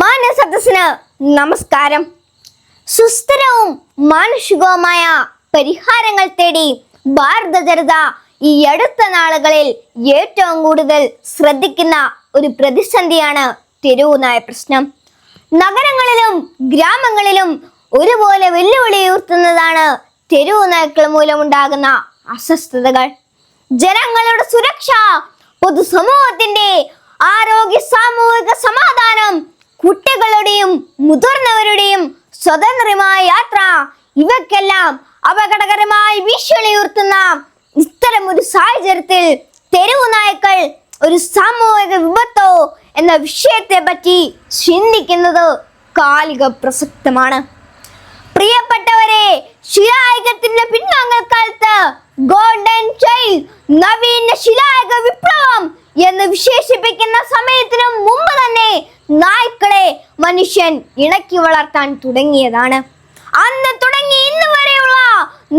മാന്യസദസ്സിന് നമസ്കാരം. സുസ്ഥിരവും മാനുഷികവുമായ പരിഹാരങ്ങൾ തേടി ഭാരത ജനത ഈ അടുത്ത നാളുകളിൽ ഏറ്റവും കൂടുതൽ ശ്രദ്ധിക്കുന്ന ഒരു പ്രതിസന്ധിയാണ് തെരുവു നായ പ്രശ്നം. നഗരങ്ങളിലും ഗ്രാമങ്ങളിലും ഒരുപോലെ വെല്ലുവിളി ഉയർത്തുന്നതാണ് തെരുവു നായ്ക്കൾ മൂലമുണ്ടാകുന്ന അസ്വസ്ഥതകൾ. ജനങ്ങളുടെ സുരക്ഷ പൊതുസമൂഹത്തിന്റെ ആരോഗ്യ സാമൂഹിക സമാധാനം കുട്ടികളുടെയും മുതിർന്നവരുടെയും സ്വതന്ത്രമായ യാത്ര. ഇവക്കെല്ലാം അപകടകരമായി ഭീഷണി ഉയർത്തുന്ന ഇത്തരം ഒരു സാഹചര്യത്തിൽ തെരുവു നായ്ക്കൾ ഒരു സാമൂഹിക വിപത്തോ എന്ന വിഷയത്തെ പറ്റി ചിന്തിക്കുന്നത് കാലിക പ്രസക്തമാണ്. പ്രിയപ്പെട്ടവരെ ശിലായുഗത്തിന്റെ പിൻവാങ്ങൽ കാലത്ത് ഗോൾഡൻ ചൈൽഡ് നവീന ശിലായുഗ വിപ്ലവം എന്ന് വിശേഷിപ്പിക്കുന്ന സമയത്തിനു മുമ്പ് തന്നെ നായ്ക്കളെ മനുഷ്യൻ ഇണക്കി വളർത്താൻ തുടങ്ങിയതാണ്. അന്ന് തുടങ്ങി ഇന്ന് വരെയുള്ള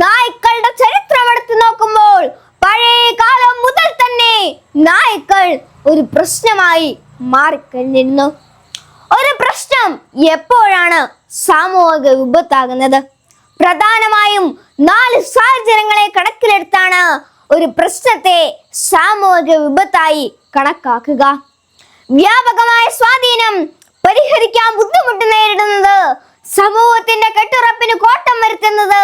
നായ്ക്കളുടെ ചരിത്രം എടുത്തു നോക്കുമ്പോൾ പഴയ കാലം മുതൽ തന്നെ നായ്ക്കൾ ഒരു പ്രശ്നമായി മാറിക്കഴിഞ്ഞിരുന്നു. ഒരു പ്രശ്നം എപ്പോഴാണ് സാമൂഹിക വിപത്താകുന്നത്? പ്രധാനമായും നാല് സാഹചര്യങ്ങളെ കണക്കിലെടുത്താണ് ഒരു പ്രശ്നത്തെ സാമൂഹിക വിപത്തായി കണക്കാക്കുക. വ്യാപകമായ സ്വാധീനം പരിഹരിക്കാൻ ബുദ്ധിമുട്ട് നേരിടുന്നത്. സമൂഹത്തിന്റെ കെട്ടുറപ്പിന് കോട്ടം വരുത്തുന്നത്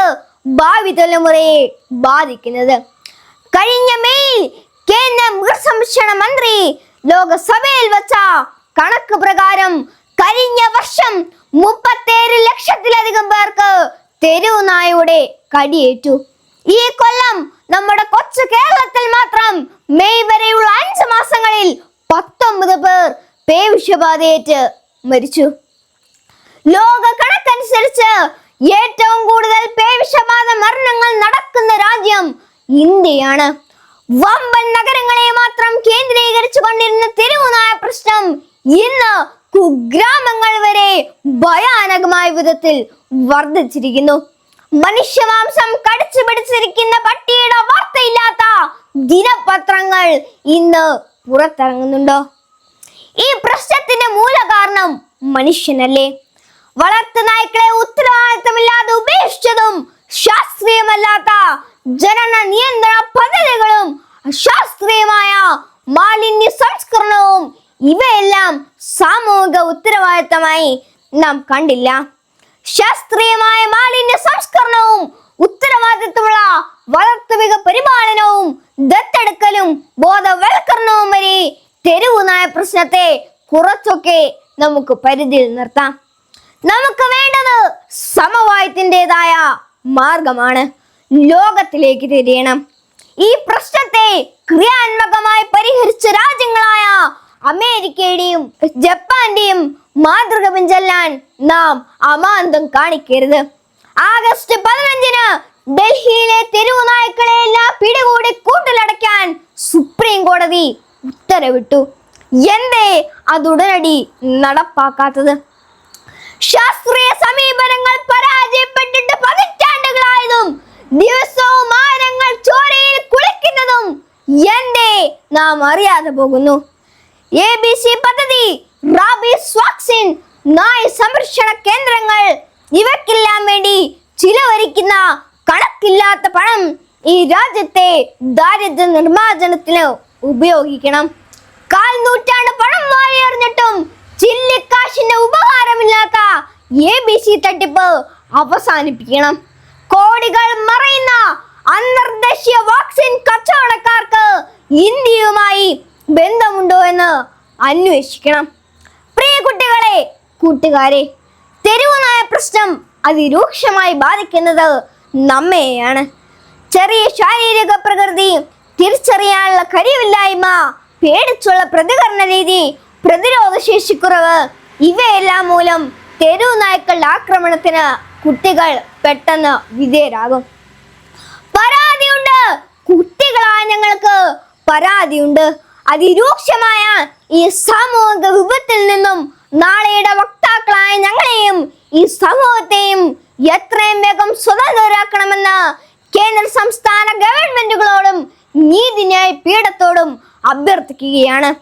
ഭാവി തലമുറയെ ബാധിക്കുന്നത്. കഴിഞ്ഞ മെയ് കേന്ദ്ര മൃഗസംരക്ഷണ മന്ത്രി ലോകസഭയിൽ വച്ച കണക്ക് പ്രകാരം കഴിഞ്ഞ വർഷം മുപ്പത്തേഴ് ലക്ഷത്തിലധികം പേർക്ക് തെരുവു നായയുടെ കടിയേറ്റു. ഈ കൊല്ലം നമ്മുടെ കൊച്ചു കേരളത്തിൽ മാത്രം മെയ് വരെയുള്ള അഞ്ച് മാസങ്ങളിൽ പത്തൊമ്പത് പേർ പേവിഷബാധയേറ്റ് മരിച്ചു. ലോക കണക്കനുസരിച്ച് ഏറ്റവും കൂടുതൽ പേവിഷബാധ മരണങ്ങൾ നടക്കുന്ന രാജ്യം ഇന്ത്യയാണ്. വമ്പൻ നഗരങ്ങളെ മാത്രം കേന്ദ്രീകരിച്ചു കൊണ്ടിരുന്ന തെരുവുനായ പ്രശ്നം ഇന്ന് കുഗ്രാമങ്ങൾ വരെ ഭയാനകമായ വിധത്തിൽ വർദ്ധിച്ചിരിക്കുന്നു. മനുഷ്യമാംസം കടിച്ചു പിടിച്ചിരിക്കുന്ന പട്ടിയുടെ വാർത്തയില്ലാത്ത ദിനപത്രങ്ങൾ ഇന്ന് പുറത്തിറങ്ങുന്നുണ്ടോ? ഈ പ്രശ്നത്തിന്റെ മൂല കാരണം മനുഷ്യനല്ലേ. വളർത്തു നായ്ക്കളെ ഉത്തരവാദിത്തമില്ലാതെ ഉപേക്ഷിച്ചതും ശാസ്ത്രീയമല്ലാത്ത ജനന നിയന്ത്രണ പദ്ധതികളും അശാസ്ത്രീയമായ മാലിന്യ സംസ്കരണവും ഇവയെല്ലാം സാമൂഹിക ഉത്തരവാദിത്തമായി നാം കണ്ടില്ല. ശാസ്ത്രീയമായ മാലിന്യ സംസ്കരണവും ഉത്തരവാദിത്തമുള്ള വളർത്തുമിക പരിപാലനവും ദത്തെടുക്കലും ബോധവൽക്കരണവും വരെ തെരുവു നായ പ്രശ്നത്തെ കുറച്ചൊക്കെ നമുക്ക് പരിധിയിൽ നിർത്താം. നമുക്ക് വേണ്ടത് സമവായത്തിന്റെതായ മാർഗമാണ് ലോകത്തിലേക്ക് തിരിയണം. ഈ പ്രശ്നത്തെ ക്രിയാത്മകമായി പരിഹരിച്ച രാജ്യങ്ങളായ അമേരിക്കയുടെയും ജപ്പാന്റെയും മാതൃക പിഞ്ചെല്ലാൻ നാം അമാന്തം കാണിക്കരുത്. ആഗസ്റ്റ് പതിനഞ്ചിന് ഡൽഹിയിലെ തെരുവു നായ്ക്കളെ എല്ലാം പിടികൂടി കൂട്ടിലടയ്ക്കാൻ സുപ്രീം കോടതി ഉത്തരവിട്ടു. എന്തേ അത് ഉടനടി നടപ്പാക്കാത്തത്? ശാസ്ത്രീയ സമീപനങ്ങൾ പരാജയപ്പെട്ടിട്ട് പതിറ്റാണ്ടുകളായതും ദിവസവും ആരങ്ങൾ ചോരയിൽ കുളിക്കുന്നതും എന്തേ നാം അറിയാതെ പോകുന്നു. എ ബി സി പദ്ധതി റാബീസ് വാക്സിൻ നായ് സംരക്ഷണ കേന്ദ്രങ്ങൾ ഇവയ്ക്കെല്ലാം വേണ്ടി ചിലവരിക്കുന്ന കണക്കില്ലാത്ത പണം ഈ രാജ്യത്തെ ദാരിദ്ര്യ നിർമ്മാർജനത്തിന് ഉപയോഗിക്കണം. കാൽ നൂറ്റാണ്ട് പണം വാരിയെറിഞ്ഞിട്ടും ചില്ലിക്കാശിന്റെ ഉപകാരമില്ലാത്ത എ ബി സി തട്ടിപ്പ് അവസാനിപ്പിക്കണം. കോടികൾ മറയുന്ന അന്തർദേശീയ വാക്സിൻ കച്ചവടക്കാർക്ക് ഇന്ത്യയുമായി ബന്ധമുണ്ടോ എന്ന് അന്വേഷിക്കണം. പ്രിയ കുട്ടികളെ കൂട്ടുകാരെ തെരുവുനായ പ്രശ്നം അതിരൂക്ഷമായി ബാധിക്കുന്നത് നമ്മയാണ് ചെറിയ ശാരീരിക പ്രകൃതി തിരിച്ചറിയാനുള്ള കഴിവില്ലായ്മ പേടിച്ചുള്ള പ്രതികരണ രീതി പ്രതിരോധ ശേഷിക്കുറവ് ഇവയെല്ലാം മൂലം തെരു നായ്ക്കളുടെ ആക്രമണത്തിന് കുട്ടികൾ പെട്ടെന്ന് വിധേയരാകും. പരാതിയുണ്ട്. കുട്ടികളായ ഞങ്ങൾക്ക് പരാതിയുണ്ട്. അതിരൂക്ഷമായ ഈ സാമൂഹിക വിപത്തിൽ നിന്നും നാളെയുടെ വക്താക്കളായ ഞങ്ങളെയും ഈ സമൂഹത്തെയും എത്രയും വേഗം സ്വതന്ത്രരാക്കണമെന്ന് കേന്ദ്ര സംസ്ഥാന ഗവൺമെന്റുകളോടും നീതിന്യായ പീഠത്തോടും അഭ്യർത്ഥിക്കുകയാണ്.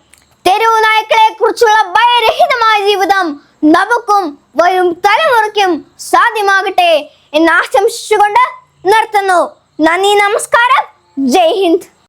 തെരുവു നായ്ക്കളെ കുറിച്ചുള്ള ഭയരഹിതമായ ജീവിതം നമുക്കും വരും തലമുറയ്ക്കും സാധ്യമാകട്ടെ എന്ന് ആശംസിച്ചുകൊണ്ട് നിർത്തുന്നു. നന്ദി നമസ്കാരം. ജയ് ഹിന്ദ്.